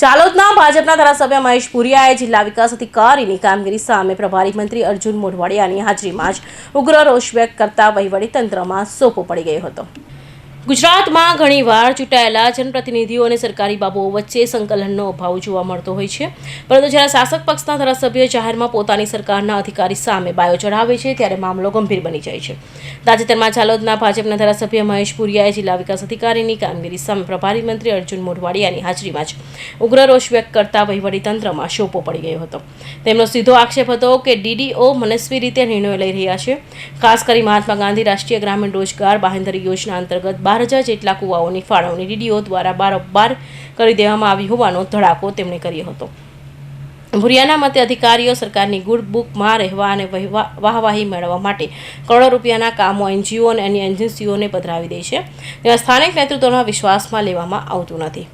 ચાલોદના ભાજપના ધારાસભ્ય મહેશ પુરિયાએ જિલ્લા વિકાસ અધિકારીની કામગીરી સામે પ્રભારી મંત્રી અર્જુન મોઢવાડિયાની હાજરીમાં જ ઉગ્ર રોષ વ્યક્ત કરતા વહીવટીતંત્રમાં સોપો પડી ગયો હતો. ગુજરાતમાં ઘણીવાર ચૂંટાયેલા જનપ્રતિનિધિઓ અને સરકારી બાબુઓ વચ્ચે સંકલનનો અભાવ જોવા મળતો હોય છે. પરંતુ જ્યારે શાસક પક્ષના ધારાસભ્ય જાહેરમાં પોતાની સરકારના અધિકારી સામે બાયો ચઢાવે છે, ત્યારે મામલો ગંભીર બની જાય છે. તાજેતરમાં જાલોદના ભાજપના ધારાસભ્ય મહેશ પુરિયાએ જિલ્લા વિકાસ અધિકારીની કામગીરી સામે પ્રભારી મંત્રી અર્જુન મોઢવાડિયાની હાજરીમાં જ ઉગ્ર રોષ વ્યક્ત કરતા વહીવટીતંત્રમાં શોપો પડી ગયો હતો. તેમનો સીધો આક્ષેપ હતો કે ડીડીઓ મનસ્વી રીતે નિર્ણયો લઈ રહ્યા છે. ખાસ કરી મહાત્મા ગાંધી રાષ્ટ્રીય ગ્રામીણ રોજગાર બાહેંધરી યોજના અંતર્ગત બાર હજાર જેટલા કુવાઓની ફાળવણી ડીડીઓ દ્વારા બારોબાર કરી દેવામાં આવી હોવાનો ધડાકો તેમણે કર્યો હતો. ભુરિયાના મતે અધિકારીઓ સરકારની ગુડ બુકમાં રહેવા અને વહીવા- વાહવાહી મેળવવા માટે કરોડો રૂપિયાના કામો એનજીઓ અને અન્ય એજન્સીઓને પધરાવી દે છે. તેમાં સ્થાનિક નેતૃત્વના વિશ્વાસમાં લેવામાં આવતું નથી.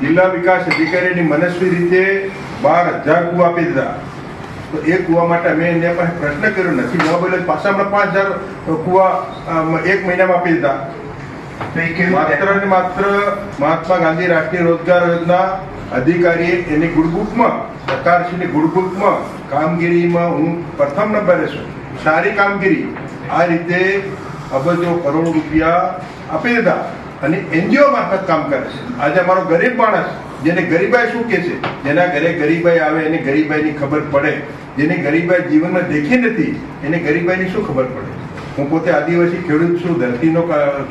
જિલ્લા વિકાસ અધિકારીની મનસ્વી રીતે બાર હજાર કુવા આપી દીધા. તો એ કુવા માટે મેં એને પાસે પ્રશ્ન કર્યો નથી. જવાબ એટલે પાછા આપણે પાંચ હજાર કુવા એક મહિનામાં આપી દીધા. માત્ર ને માત્ર મહાત્મા ગાંધી રાષ્ટ્રીય રોજગાર યોજના અધિકારીએ એની ગુડબુકમાં સરકારશ્રીની ગુડબુકમાં કામગીરીમાં હું પ્રથમ નંબરે છું. સારી કામગીરી. આ રીતે અબજો કરોડ રૂપિયા આપી દીધા અને એનજીઓ મારફત કામ કરે છે. આજે અમારો ગરીબ માણસ જેને ગરીબાઈ શું કહે છે? જેના ઘરે ગરીબાઈ આવે, એને ગરીબાઈની ખબર પડે. જેને ગરીબાઈ જીવનમાં દેખી નથી, એને ગરીબાઈની શું ખબર પડે? હું પોતે આદિવાસી ખેડૂત છું, ધરતીનો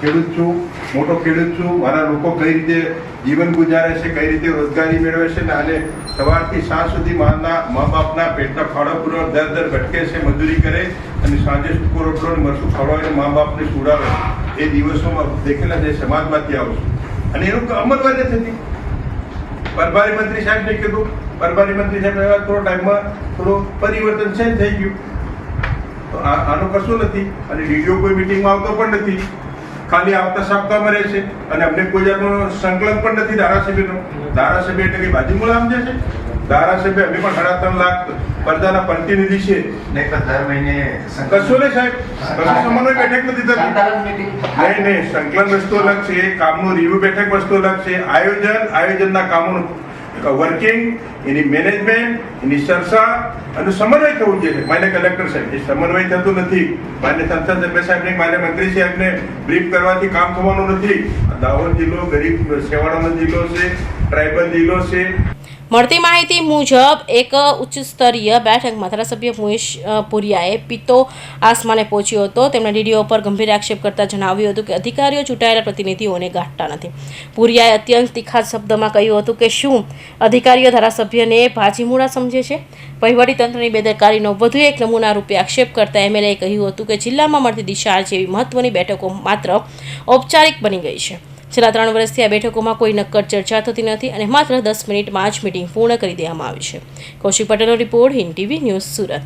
ખેડૂત છું, મોટો ખેડૂત છું. મારા લોકો કઈ રીતે જીવન ગુજારે છે, કઈ રીતે રોજગારી મેળવે છે ને અને સવારથી સાંજ સુધી માના મા બાપના પેટના ફાળો પૂરો, દર દર ભટકે છે, મજૂરી કરે અને સાંજે સૂકો રોટલો ને મરચું ખવડાવીને મા બાપને સુડાવે. એ દિવસોમાં દેખેલા જે સમાજમાંથી આવું છું. અને એનું અમલવારી થતી. પ્રભારી મંત્રી સાહેબને કીધું. પ્રભારી મંત્રી સાહેબ થોડો ટાઈમમાં થોડું પરિવર્તન છે થઈ ગયું. તો આનું કશું નથી અને ડીડીઓ કોઈ મિટિંગમાં આવતો પણ નથી. ખાલી આવતા સપ્તાહમાં રહે છે અને અમને કોઈ જાતનો સંકલન પણ નથી ધારાસભ્યનો. ધારાસભ્ય એટલે કે બાજુ સમજે છે. ધારાસભ્ય અમે પણ સાડા ત્રણ લાખ પ્રજાના પ્રતિનિધિ છે ને દર મહિને કશું નહીં સાહેબ. કશું સમન્વય બેઠક નથી થતી. નહીં નહીં સંકલન વસ્તુ અલગ છે કામનું રિવ્યુ બેઠક વસ્તુ અલગ છે. આયોજન આયોજનના કામોનું વર્કિંગ એની મેનેજમેન્ટ એની ચર્ચા અને સમન્વય થવું જોઈએ માન્ય કલેક્ટર સાહેબ એ સમન્વય થતું નથી. માન્ય સંસદ સભ્ય સાહેબને માન્ય મંત્રી સાહેબને બ્રીફ કરવાથી કામ થવાનું નથી. દાહોદ જિલ્લો ગરીબ સેવાડાનો જિલ્લો છે ટ્રાઇબલ જિલ્લો છે. મળતી માહિતી મુજબ એક ઉચ્ચ સ્તરીય બેઠકમાં ધારાસભ્ય મુકેશ પુરિયાએ પિત્તો આસમાને પહોંચ્યો હતો. તેમણે ડીડીઓ પર ગંભીર આક્ષેપ કરતા જણાવ્યું હતું કે અધિકારીઓ ચૂંટાયેલા પ્રતિનિધિઓને ગાંઠતા નથી. પુરિયાએ અત્યંત તીખા શબ્દમાં કહ્યું હતું કે શું અધિકારીઓ ધારાસભ્યને ભાજીમુડા સમજે છે? વહીવટીતંત્રની બેદરકારીનો વધુ એક નમૂના રૂપે આક્ષેપ કરતા એમએલએ કહ્યું હતું કે જિલ્લામાં મળતી ડિસ્ચાર્જ જેવી મહત્વની બેઠકો માત્ર ઔપચારિક બની ગઈ છે. છેલ્લા ત્રણ વર્ષથી આ બેઠકોમાં કોઈ નક્કર ચર્ચા થતી નથી અને માત્ર દસ મિનિટમાં જ મિટિંગ પૂર્ણ કરી દેવામાં આવી છે. કૌશિક પટેલનો report Hind TV news Surat.